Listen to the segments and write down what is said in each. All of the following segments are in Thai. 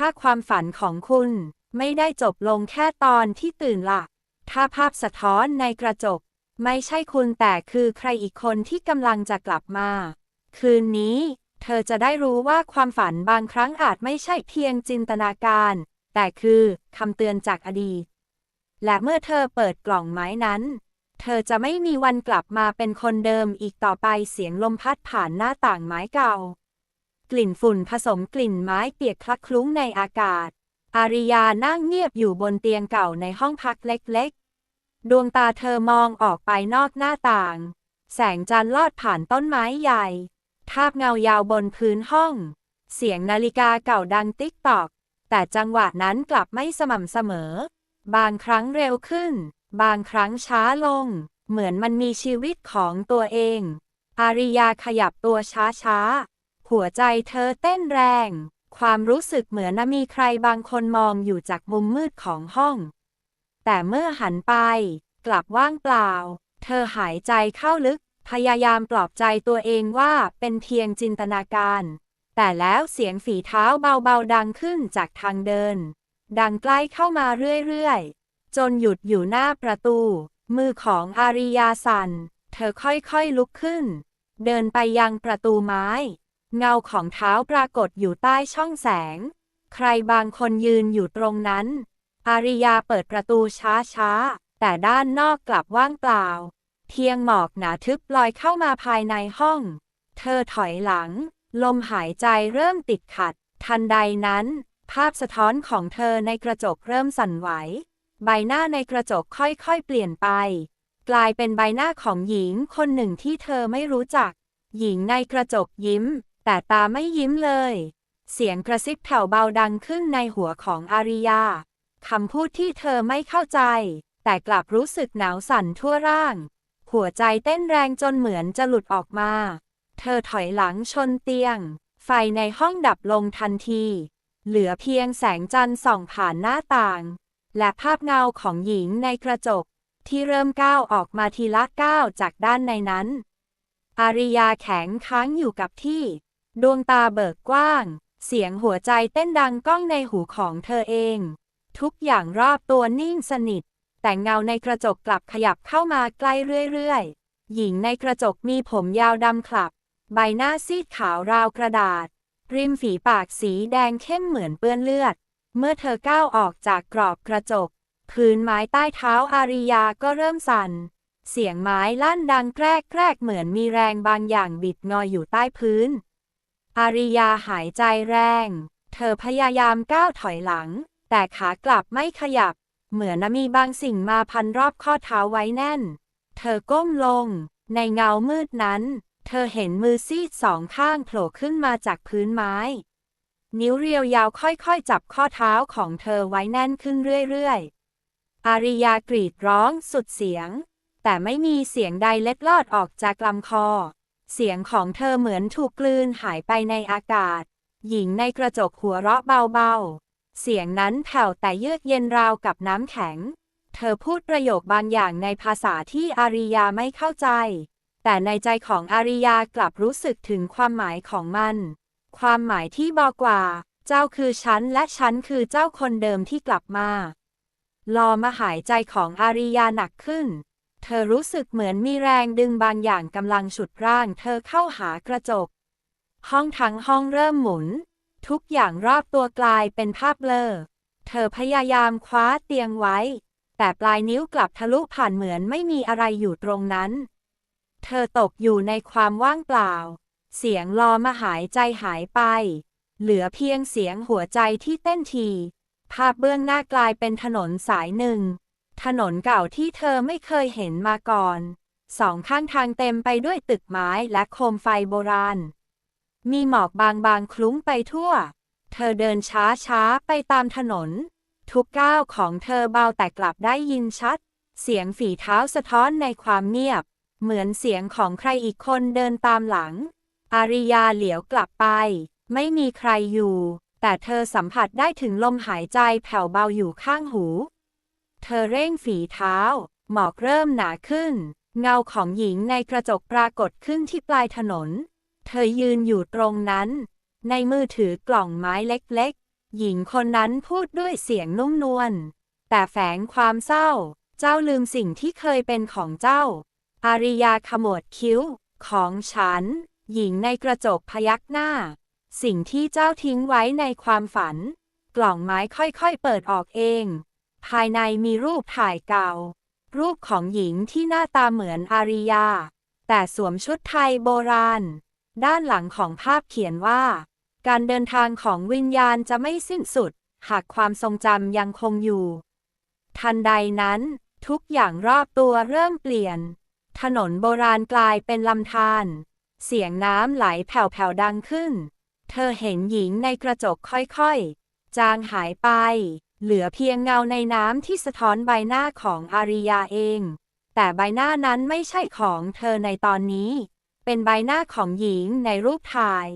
ถ้าความฝันของคุณไม่ได้จบลงแค่ตอนที่ตื่นละถ้าภาพสะท้อนในกระจก ไม่ใช่คุณแต่คือใครอีกคนที่กำลังจะกลับมา คืนนี้ เธอจะได้รู้ว่าความฝันบางครั้งอาจไม่ใช่เพียงจินตนาการ แต่คือคำเตือนจากอดีต และเมื่อเธอเปิดกล่องไม้นั้น เธอจะไม่มีวันกลับมาเป็นคนเดิมอีกต่อไปเสียงลมพัดผ่านหน้าต่างไม้เก่า กลิ่นฝุ่นผสมกลิ่นไม้เปียกคลักคลุ้งในอากาศ อาริยานั่งเงียบอยู่บนเตียงเก่าในห้องพักเล็กๆ ดวงตาเธอมองออกไปนอกหน้าต่าง แสงจันทร์ลอดผ่านต้นไม้ใหญ่ ทาบเงายาวบนพื้นห้อง เสียงนาฬิกาเก่าดังติ๊กตอก แต่จังหวะนั้นกลับไม่สม่ำเสมอ บางครั้งเร็วขึ้น บางครั้งช้าลง เหมือนมันมีชีวิตของตัวเอง อาริยาขยับตัวช้าๆ หัวใจเธอเต้นแรง ความรู้สึกเหมือนมีใครบางคนมองอยู่จากมุมมืดของห้อง แต่เมื่อหันไป กลับว่างเปล่า เธอหายใจเข้าลึก พยายามปลอบใจตัวเองว่าเป็นเพียงจินตนาการ แต่แล้วเสียงฝีเท้าเบาๆดังขึ้นจากทางเดิน ดังใกล้เข้ามาเรื่อยๆ จนหยุดอยู่หน้าประตู มือของอาริยาสัน เธอค่อยๆลุกขึ้น เดินไปยังประตูไม้ เงาของเท้าปรากฏอยู่ใต้ช่องแสง ใครบางคนยืนอยู่ตรงนั้น อาริยาเปิดประตูช้าๆ แต่ด้านนอกกลับว่างเปล่า เพียงหมอกหนาทึบลอยเข้ามาภายในห้อง เธอถอยหลัง ลมหายใจเริ่มติดขัด ทันใดนั้น ภาพสะท้อนของเธอในกระจกเริ่มสั่นไหว ใบหน้าในกระจกค่อยๆ เปลี่ยนไป กลายเป็นใบหน้าของหญิงคนหนึ่งที่เธอไม่รู้จัก หญิงในกระจกยิ้ม แต่ตาไม่ยิ้มเลย เสียงกระซิบแผ่วเบาดังขึ้นในหัวของอาริยาคำพูดที่เธอไม่เข้าใจ แต่กลับรู้สึกหนาวสั่นทั่วร่าง หัวใจเต้นแรงจนเหมือนจะหลุดออกมา เธอถอยหลังชนเตียง ไฟในห้องดับลงทันที เหลือเพียงแสงจันทร์ส่องผ่านหน้าต่าง และภาพเงาของหญิงในกระจก ที่เริ่มก้าวออกมาทีละก้าวจากด้านในนั้น อาริยาแข็งค้างอยู่กับที่ ดวงตาเบิกกว้าง เสียงหัวใจเต้นดังก้องในหูของเธอเอง ทุกอย่างรอบตัวนิ่งสนิท แต่เงาในกระจกกลับขยับเข้ามาใกล้เรื่อยๆ หญิงในกระจกมีผมยาวดำคลับ ใบหน้าซีดขาวราวกระดาษ ริมฝีปากสีแดงเข้มเหมือนเปื้อนเลือด เมื่อเธอก้าวออกจากกรอบกระจกพื้นไม้ใต้เท้าอาริยาก็เริ่มสั่น เสียงไม้ลั่นดังแกรกแกรกเหมือนมีแรงบางอย่างบิดงอยอยู่ใต้พื้น อาริยาหายใจแรง เธอพยายามก้าวถอยหลัง แต่ขากลับไม่ขยับ เหมือนมีบางสิ่งมาพันรอบข้อเท้าไว้แน่น เธอก้มลง ในเงามืดนั้น เธอเห็นมือซีดสองข้างโผล่ขึ้นมาจากพื้นไม้ นิ้วเรียวยาวค่อยๆ จับข้อเท้าของเธอไว้แน่นขึ้นเรื่อยๆ อาริยากรีดร้องสุดเสียง แต่ไม่มีเสียงใดเล็ดลอดออกจากลำคอ เสียงของเธอเหมือนถูกกลืนหายไปในอากาศ หญิงในกระจกหัวเราะเบาๆ เสียงนั้นแผ่วแต่เยือกเย็นราวกับน้ำแข็ง เธอพูดประโยคบางอย่างในภาษาที่อาริยาไม่เข้าใจ แต่ในใจของอาริยากลับรู้สึกถึงความหมายของมัน ความหมายที่บอกว่า เจ้าคือฉันและฉันคือเจ้าคนเดิมที่กลับมา ลอมาหายใจของอาริยาหนักขึ้น เธอรู้สึกเหมือนมีแรงดึงบางอย่างกำลังฉุดร่างเธอเข้าหากระจก ห้องทั้งห้องเริ่มหมุน ทุกอย่างรอบตัวกลายเป็นภาพเบลอ เธอพยายามคว้าเตียงไว้ แต่ปลายนิ้วกลับทะลุผ่านเหมือนไม่มีอะไรอยู่ตรงนั้น เธอตกอยู่ในความว่างเปล่า เสียงลอมาหายใจหายไป เหลือเพียงเสียงหัวใจที่เต้นที ภาพเบื้องหน้ากลายเป็นถนนสายหนึ่ง ถนนเก่าที่เธอไม่เคยเห็นมาก่อน สองข้างทางเต็มไปด้วยตึกไม้และโคมไฟโบราณ มีหมอกบางๆคลุ้งไปทั่ว เธอเดินช้าๆ ไปตามถนน ทุกก้าวของเธอเบาแต่กลับได้ยินชัด เสียงฝีเท้าสะท้อนในความเงียบ เหมือนเสียงของใครอีกคนเดินตามหลัง อาริยาเหลียวกลับไป ไม่มีใครอยู่ แต่เธอสัมผัสได้ถึงลมหายใจแผ่วเบาอยู่ข้างหู เธอเร่งฝีเท้า หมอกเริ่มหนาขึ้น เงาของหญิงในกระจกปรากฏขึ้นที่ปลายถนน เธอยืนอยู่ตรงนั้น ในมือถือกล่องไม้เล็กๆ หญิงคนนั้นพูดด้วยเสียงนุ่มนวล แต่แฝงความเศร้า เจ้าลืมสิ่งที่เคยเป็นของเจ้า อาริยาขมวดคิ้ว ของฉัน หญิงในกระจกพยักหน้า สิ่งที่เจ้าทิ้งไว้ในความฝัน กล่องไม้ค่อยๆเปิดออกเอง ภายในมีรูปถ่ายเก่า รูปของหญิงที่หน้าตาเหมือนอาริยา แต่สวมชุดไทยโบราณ ด้านหลังของภาพเขียนว่า การเดินทางของวิญญาณจะไม่สิ้นสุด หากความทรงจำยังคงอยู่ ทันใดนั้น ทุกอย่างรอบตัวเริ่มเปลี่ยน ถนนโบราณกลายเป็นลำธารเสียงน้ำไหลแผ่วๆดังขึ้น เธอเห็นหญิงในกระจกค่อยๆ จางหายไป เหลือเพียงเงาในน้ำที่สะท้อนใบหน้าของอาริยาเอง แต่ใบหน้านั้นไม่ใช่ของเธอในตอนนี้ เป็นใบหน้าของหญิงในรูปถ่าย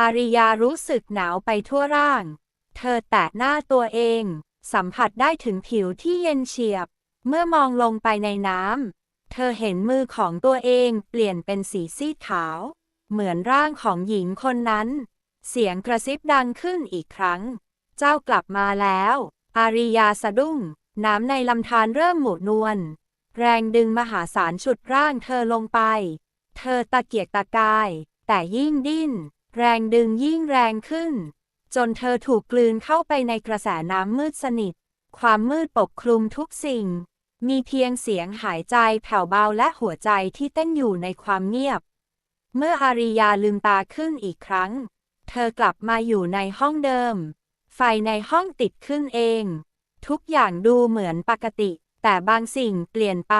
อาริยารู้สึกหนาวไปทั่วร่าง เธอแตะหน้าตัวเอง สัมผัสได้ถึงผิวที่เย็นเฉียบ เมื่อมองลงไปในน้ำ เธอเห็นมือของตัวเองเปลี่ยนเป็นสีซีดขาว เหมือนร่างของหญิงคนนั้น เสียงกระซิบดังขึ้นอีกครั้ง เจ้ากลับมาแล้ว อาริยาสะดุ้ง น้ำในลำธารเริ่มหมุนนวล แรงดึงมหาศาลฉุดร่างเธอลงไป เธอตะเกียกตะกาย แต่ยิ่งดิ้น แรงดึงยิ่งแรงขึ้น จนเธอถูกกลืนเข้าไปในกระแสน้ำมืดสนิท ความมืดปกคลุมทุกสิ่ง มีเพียงเสียงหายใจแผ่วเบาและหัวใจที่เต้นอยู่ในความเงียบ เมื่ออาริยาลืมตาขึ้นอีกครั้ง เธอกลับมาอยู่ในห้องเดิม ไฟในห้องติดขึ้นเอง ทุกอย่างดูเหมือนปกติ แต่บางสิ่งเปลี่ยนไป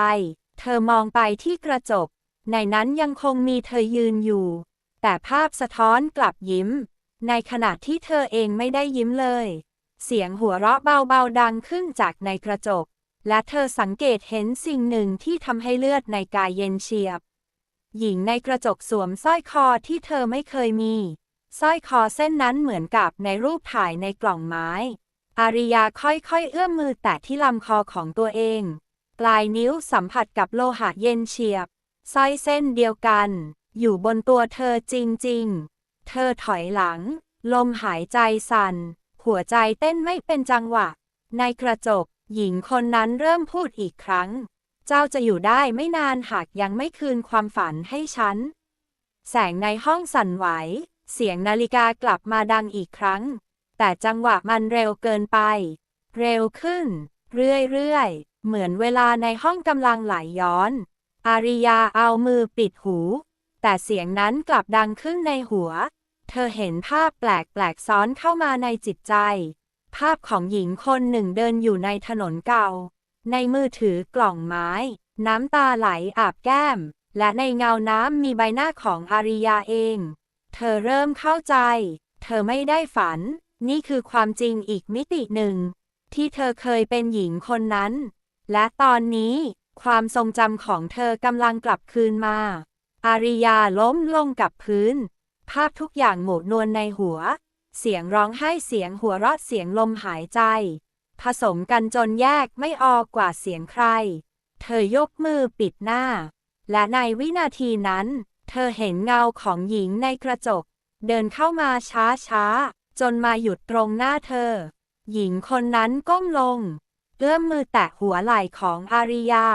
เธอมองไปที่กระจก ในนั้นยังคงมีเธอยืนอยู่ แต่ภาพสะท้อนกลับยิ้ม ในขณะที่เธอเองไม่ได้ยิ้มเลย เสียงหัวเราะเบาๆดังขึ้นจากในกระจก และเธอสังเกตเห็นสิ่งหนึ่งที่ทำให้เลือดในกายเย็นเฉียบ หญิงในกระจกสวมสร้อยคอที่เธอไม่เคยมี สร้อยคอเส้นนั้นเหมือนกับในรูปถ่ายในกล่องไม้ อาริยาค่อยๆ เอื้อมมือแตะที่ลำคอของตัวเอง ปลายนิ้วสัมผัสกับโลหะเย็นเฉียบสร้อยเส้นเดียวกัน อยู่บนตัวเธอจริงๆ เธอถอยหลัง ลมหายใจสั่น หัวใจเต้นไม่เป็นจังหวะ ในกระจก หญิงคนนั้นเริ่มพูดอีกครั้ง เจ้าจะอยู่ได้ไม่นานหากยังไม่คืนความฝันให้ฉัน แสงในห้องสั่นไหว เสียงนาฬิกากลับมาดังอีกครั้ง แต่จังหวะมันเร็วเกินไป เร็วขึ้น เรื่อยๆ เหมือนเวลาในห้องกำลังไหลย้อน อาริยาเอามือปิดหู แต่เสียงนั้นกลับดังขึ้นในหัว เธอเห็นภาพแปลกๆซ้อนเข้ามาในจิตใจ ภาพของหญิงคนหนึ่งเดินอยู่ในถนนเก่า ในมือถือกล่องไม้ น้ำตาไหลอาบแก้ม และในเงาน้ำมีใบหน้าของอาริยาเอง เธอเริ่มเข้าใจ เธอไม่ได้ฝัน นี่คือความจริงอีกมิติหนึ่ง ที่เธอเคยเป็นหญิงคนนั้น และตอนนี้ ความทรงจำของเธอกำลังกลับคืนมา อาริยาล้มลงกับพื้น ภาพทุกอย่างหมดนวลในหัว เสียงร้องไห้เสียงหัวเราะเสียงลมหายใจ ผสมกันจนแยกไม่ออกกว่าเสียงใคร เธอยกมือปิดหน้า และในวินาทีนั้น เธอเห็นเงาของหญิงในกระจก เดินเข้ามาช้าช้าๆจนมาหยุดตรงหน้าเธอ หญิงคนนั้นก้มลง เอื้อมมือแตะหัวไหล่ของอาริยา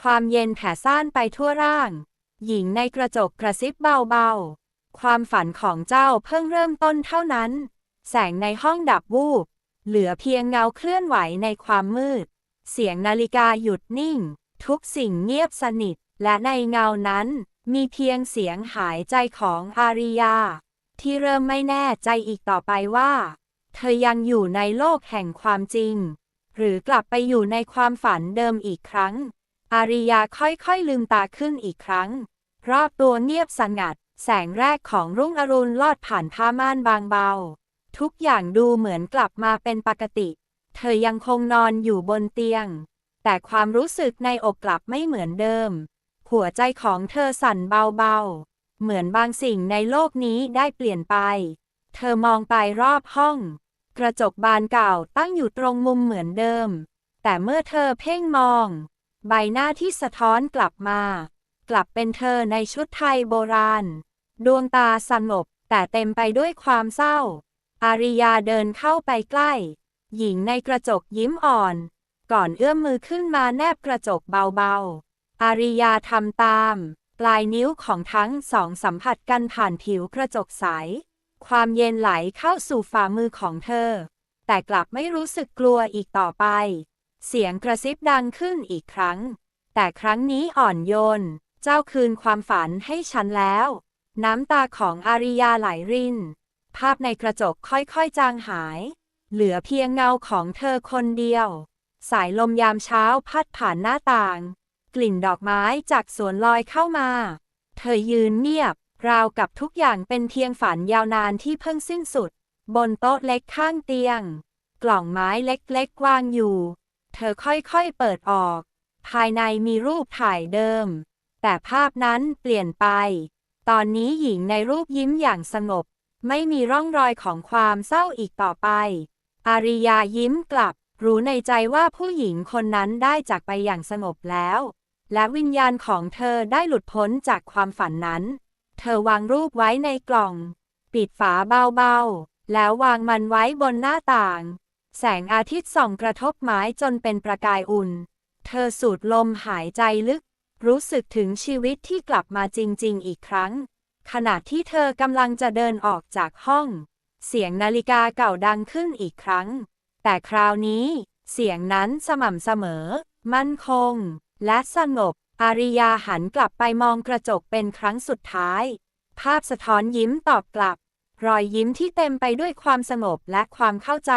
ความเย็นแผ่ซ่านไปทั่วร่าง หญิงในกระจกกระซิบเบาๆ ความฝันของเจ้าเพิ่งเริ่มต้นเท่านั้น แสงในห้องดับวูบ เหลือเพียงเงาเคลื่อนไหวในความมืด เสียงนาฬิกาหยุดนิ่ง ทุกสิ่งเงียบสนิท และในเงานั้น มีเพียงเสียงหายใจของอาริยา ที่เริ่มไม่แน่ใจอีกต่อไปว่า เธอยังอยู่ในโลกแห่งความจริง หรือกลับไปอยู่ในความฝันเดิมอีกครั้ง อาริยาค่อยๆลืมตาขึ้นอีกครั้ง รอบตัวเงียบสงัด แสงแรกของรุ่งอรุณลอดผ่านผ้าม่านบางเบา ทุกอย่างดูเหมือนกลับมาเป็นปกติ เธอยังคงนอนอยู่บนเตียง แต่ความรู้สึกในอกกลับไม่เหมือนเดิม หัวใจของเธอสั่นเบาๆ เหมือนบางสิ่งในโลกนี้ได้เปลี่ยนไป เธอมองไปรอบห้อง กระจกบานเก่าตั้งอยู่ตรงมุมเหมือนเดิม แต่เมื่อเธอเพ่งมอง ใบหน้าที่สะท้อนกลับมา กลับเป็นเธอในชุดไทยโบราณ ดวงตาสงบแต่เต็มไปด้วยความเศร้า อาริยาเดินเข้าไปใกล้ หญิงในกระจกยิ้มอ่อน ก่อนเอื้อมมือขึ้นมาแนบกระจกเบาๆ อาริยาทำตาม ปลายนิ้วของทั้งสองสัมผัสกันผ่านผิวกระจกใส ความเย็นไหลเข้าสู่ฝ่ามือของเธอ แต่กลับไม่รู้สึกกลัวอีกต่อไป เสียงกระซิบดังขึ้นอีกครั้ง แต่ครั้งนี้อ่อนโยน เจ้าคืนความฝันให้ฉันแล้ว น้ำตาของอาริยาไหลริน ภาพในกระจกค่อยๆจางหาย เหลือเพียงเงาของเธอคนเดียว สายลมยามเช้าพัดผ่านหน้าต่าง กลิ่นดอกไม้จากสวนลอยเข้ามา เธอยืนเงียบ ราวกับทุกอย่างเป็นเพียงฝันยาวนานที่เพิ่งสิ้นสุด บนโต๊ะเล็กข้างเตียง กล่องไม้เล็กๆวางอยู่ เธอค่อยๆเปิดออก ภายในมีรูปถ่ายเดิม แต่ภาพนั้นเปลี่ยนไป ตอนนี้หญิงในรูปยิ้มอย่างสงบ ไม่มีร่องรอยของความเศร้าอีกต่อไป อาริยายิ้มกลับ รู้ในใจว่าผู้หญิงคนนั้นได้จากไปอย่างสงบแล้ว และวิญญาณของเธอได้หลุดพ้นจากความฝันนั้น เธอวางรูปไว้ในกล่อง ปิดฝาเบาๆ แล้ววางมันไว้บนหน้าต่าง แสงอาทิตย์ส่องกระทบไม้จนเป็นประกายอุ่น เธอสูดลมหายใจลึก รู้สึกถึงชีวิตที่กลับมาจริงๆ อีกครั้ง ขณะที่เธอกำลังจะเดินออกจากห้อง เสียงนาฬิกาเก่าดังขึ้นอีกครั้ง แต่คราวนี้ เสียงนั้นสม่ำเสมอ มั่นคง และสงบ อาริยาหันกลับไปมองกระจกเป็นครั้งสุดท้าย ภาพสะท้อนยิ้มตอบกลับ รอยยิ้มที่เต็มไปด้วยความสงบและความเข้าใจ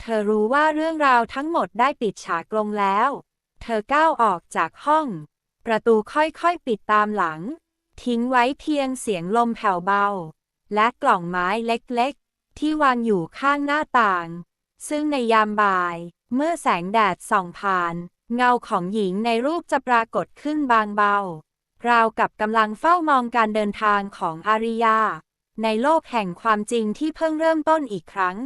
เธอรู้ว่าเรื่องราวทั้งหมดได้ปิดฉากลงแล้ว เธอก้าวออกจากห้อง ประตูค่อยๆปิดตามหลัง ทิ้งไว้เพียงเสียงลมแผ่วเบา และกล่องไม้เล็กๆ ที่วางอยู่ข้างหน้าต่าง ซึ่งในยามบ่าย เมื่อแสงแดดส่องผ่าน เงาของหญิงในรูปจะปรากฏขึ้นบางเบา ราวกับกำลังเฝ้ามองการเดินทางของอาริยา ในโลกแห่งความจริงที่เพิ่งเริ่มต้นอีกครั้ง